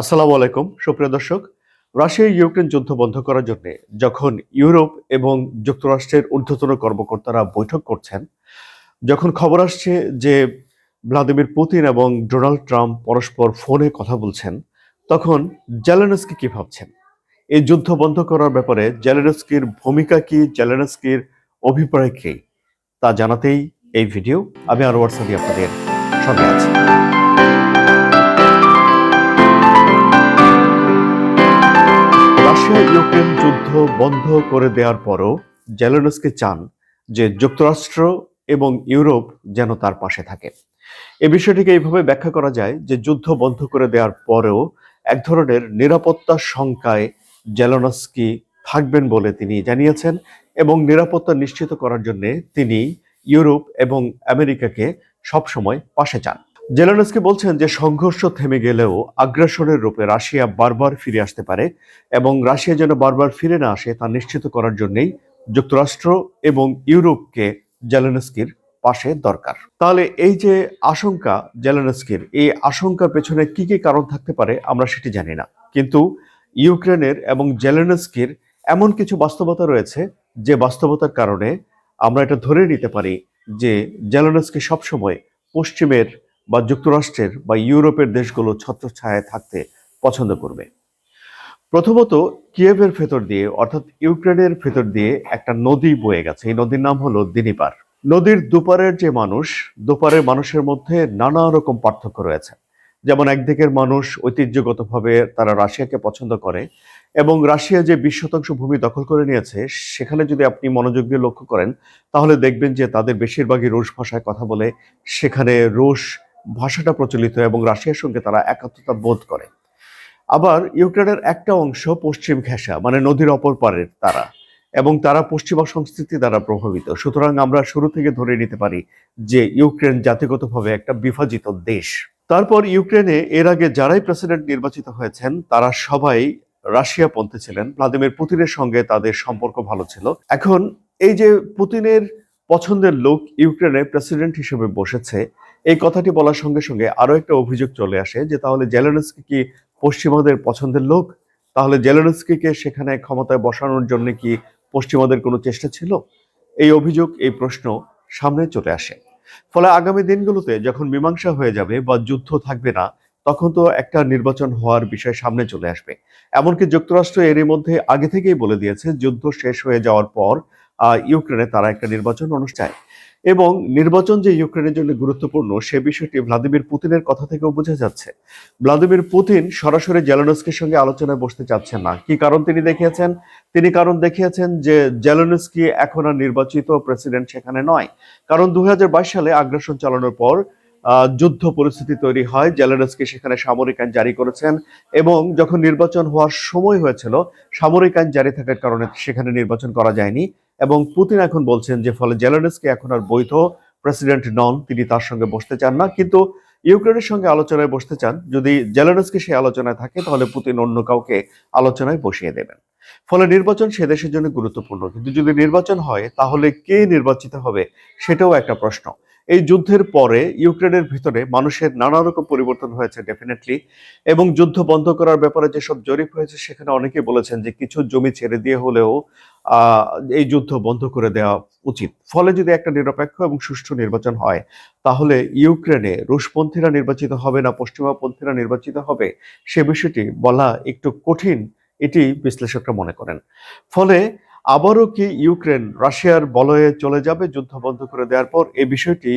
আসসালামু আলাইকুম, সুপ্রিয় দর্শক। রাশিয়া, ইউক্রেন যুদ্ধ বন্ধ করার জন্য যখন ইউরোপ এবং যুক্তরাষ্ট্রের ঊর্ধ্বতন কর্মকর্তারা বৈঠক করছেন, যখন খবর আসছে যে ভ্লাদিমির পুতিন এবং ডোনাল্ড ট্রাম্প পরস্পর ফোনে কথা বলছেন, তখন জেলেনস্কি কি ভাবছেন? এই যুদ্ধ বন্ধ করার ব্যাপারে জেলেনস্কির ভূমিকা কি, জেলেনস্কির অভিপ্রায় কি, তা জানাতেই এই ভিডিও। আমি আনোয়ার সাদি আপনাদের সঙ্গে আছি। রাশিয়া ইউক্রেন যুদ্ধ বন্ধ করে দেওয়ার পরও জেলেনস্কি চান যে যুক্তরাষ্ট্র এবং ইউরোপ যেন তার পাশে থাকে। এ বিষয়টিকে এইভাবে ব্যাখ্যা করা যায় যে যুদ্ধ বন্ধ করে দেওয়ার পরেও এক ধরনের নিরাপত্তা শঙ্কায় জেলেনস্কি থাকবেন বলে তিনি জানিয়েছেন এবং নিরাপত্তা নিশ্চিত করার জন্য তিনি ইউরোপ এবং আমেরিকাকে সবসময় পাশে চান। জেলেনস্কি বলছেন যে সংঘর্ষ থেমে গেলেও আগ্রাসনের রূপে রাশিয়া বারবার ফিরে আসতে পারে এবং রাশিয়া যেন বারবার ফিরে না আসে তা নিশ্চিত করার জন্যই যুক্তরাষ্ট্র এবং ইউরোপকে জেলানস্কির পাশে দরকার। তাহলে এই যে আশঙ্কা জেলানস্কির, এই আশঙ্কার পেছনে কি কি কারণ থাকতে পারে আমরা সেটি জানি না। কিন্তু ইউক্রেনের এবং জেলেনস্কির এমন কিছু বাস্তবতা রয়েছে যে বাস্তবতার কারণে আমরা এটা ধরে নিতে পারি যে জেলেনস্কি সবসময় পশ্চিমের বা যুক্তরাষ্ট্রের বা ইউরোপের দেশগুলো ছত্রছায়ায় থাকতে পছন্দ করবে। প্রথমত, কিয়েভের ভেতর দিয়ে, অর্থাৎ ইউক্রেনের ভেতর দিয়ে একটা নদী বয়ে গেছে। এই নদীর নাম হলো দিনিপার। নদীর দুপারের যে মানুষ, দুপারের মানুষের মধ্যে নানা রকম পার্থক্য রয়েছে। যেমন একদিকের মানুষ ঐতিহ্যগতভাবে তারা রাশিয়াকে পছন্দ করে এবং রাশিয়া যে বিশ শতাংশ ভূমি দখল করে নিয়েছে, সেখানে যদি আপনি মনোযোগ দিয়ে লক্ষ্য করেন, তাহলে দেখবেন যে তাদের বেশিরভাগই রুশ ভাষায় কথা বলে, সেখানে রুশ ভাষাটা প্রচলিত এবং রাশিয়ার সঙ্গে তারা একাত্মতা বোধ করে। আবার ইউক্রেনের একটা অংশ পশ্চিম ঘেঁষা মানে নদীর অপর পারের তারা, এবং তারা পশ্চিমা সংস্কৃতি দ্বারা প্রভাবিত। সুতরাং আমরা শুরু থেকে ধরে নিতে পারি যে ইউক্রেন জাতিগতভাবে একটা বিভাজিত দেশ। তারপর ইউক্রেনে এর আগে যারাই প্রেসিডেন্ট নির্বাচিত হয়েছেন, তারা সবাই রাশিয়া পন্থে ছিলেন। ভ্লাদিমির পুতিনের সঙ্গে তাদের সম্পর্ক ভালো ছিল। এখন এই যে পুতিনের পছন্দের লোক ইউক্রেনে প্রেসিডেন্ট হিসেবে বসেছে এই কথাটি বলার সঙ্গে সঙ্গে আরও একটা অভিযোগ চলে আসে যে তাহলে জেলেনস্কি কি পশ্চিমাদের পছন্দের লোক? তাহলে জেলেনস্কিকে সেখানে ক্ষমতায় বসানোর জন্য কি পশ্চিমাদের কোনো চেষ্টা ছিল? এই অভিযোগ, এই প্রশ্ন সামনে চলে আসে। ফলে আগামী দিনগুলোতে যখন মীমাংসা হয়ে যাবে বা যুদ্ধ থাকবে না, তখন তো একটা নির্বাচন হওয়ার বিষয় সামনে চলে আসবে। এমনকি যুক্তরাষ্ট্র এরই মধ্যে আগে থেকেই বলে দিয়েছে, যুদ্ধ শেষ হয়ে যাওয়ার পর ইউক্রেনে তারা একটা নির্বাচন অনুষ্ঠায়। এবং নির্বাচন যে ইউক্রেনের জন্য গুরুত্বপূর্ণ, সে বিষয়টি ভ্লাদিমির পুতিনের কথা থেকেও বোঝা যাচ্ছে। ভ্লাদিমির পুতিন সরাসরি জেলেনস্কির সঙ্গে আলোচনায় বসতে চাচ্ছেন না। কি কারণ তিনি দেখিয়েছেন? তিনি কারণ দেখিয়েছেন যে জেলেনস্কি এখন আর নির্বাচিত প্রেসিডেন্ট সেখানে নয়। কারণ দু হাজার বাইশ সালে আগ্রাসন চালানোর পর যুদ্ধ পরিস্থিতি তৈরি হয়। জেলেনস্কি সেখানে সামরিক আইন জারি করেছেন এবং যখন নির্বাচন হওয়ার সময় হয়েছিল, সামরিক আইন জারি থাকার কারণে সেখানে নির্বাচন করা যায়নি। এবং পুতিন এখন বলছেন যে ফলে জেলেনস্কি এখন আর বৈধ প্রেসিডেন্ট নন, তিনি তার সঙ্গে বসতে চান না। কিন্তু ইউক্রেনের সঙ্গে আলোচনায় বসতে চান। যদি জেলেনস্কি সেই আলোচনায় থাকে, তাহলে পুতিন অন্য কাউকে আলোচনায় বসিয়ে দেবেন। ফলে নির্বাচন সে দেশের জন্য গুরুত্বপূর্ণ। কিন্তু যদি নির্বাচন হয়, তাহলে কে নির্বাচিত হবে, সেটাও একটা প্রশ্ন। এই যুদ্ধের পরে ইউক্রেনের ভিতরে মানুষের নানা রকম পরিবর্তন হয়েছে ডেফিনেটলি এবং যুদ্ধ বন্ধ করার ব্যাপারে যেসব জরিপ হয়েছে, সেখানে অনেকে বলেছেন যে কিছু জমি ছেড়ে দিয়ে হলেও এই যুদ্ধ বন্ধ করে দেওয়া উচিত। ফলে যদি একটা নিরপেক্ষ এবং সুষ্ঠু নির্বাচন হয়, তাহলে ইউক্রেনে রুশপন্থীরা নির্বাচিত হবে না, পশ্চিমাপন্থীরা নির্বাচিত হবে? সে বিষয়টি বলা একটু কঠিন, এটি বিশ্লেষকরা মনে করেন। ফলে আবারও কি ইউক্রেন রাশিয়ার বলয়ে চলে যাবে? যুদ্ধ বন্ধ করে দেওয়ার পর এই বিষয়টি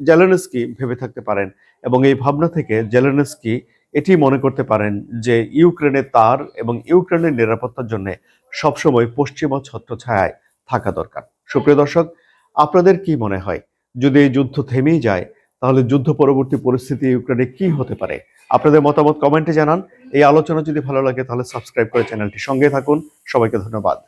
জেলেনস্কি ভেবে থাকতে পারেন এবং এই ভাবনা থেকে জেলেনস্কি এটি মনে করতে পারেন যে ইউক্রেনে তার এবং ইউক্রেনের নিরাপত্তার জন্য সবসময় পশ্চিমা ছত্রছায়ায় থাকা দরকার। সুপ্রিয় দর্শক, আপনাদের কি মনে হয়? যদি এই যুদ্ধ থেমেই যায় তাহলে যুদ্ধ পরবর্তী পরিস্থিতি ইউক্রেনে কি হতে পারে? আপনাদের মতামত কমেন্টে জানান। এই আলোচনা যদি ভালো লাগে, তাহলে সাবস্ক্রাইব করে চ্যানেলটি সঙ্গে থাকুন। সবাইকে ধন্যবাদ।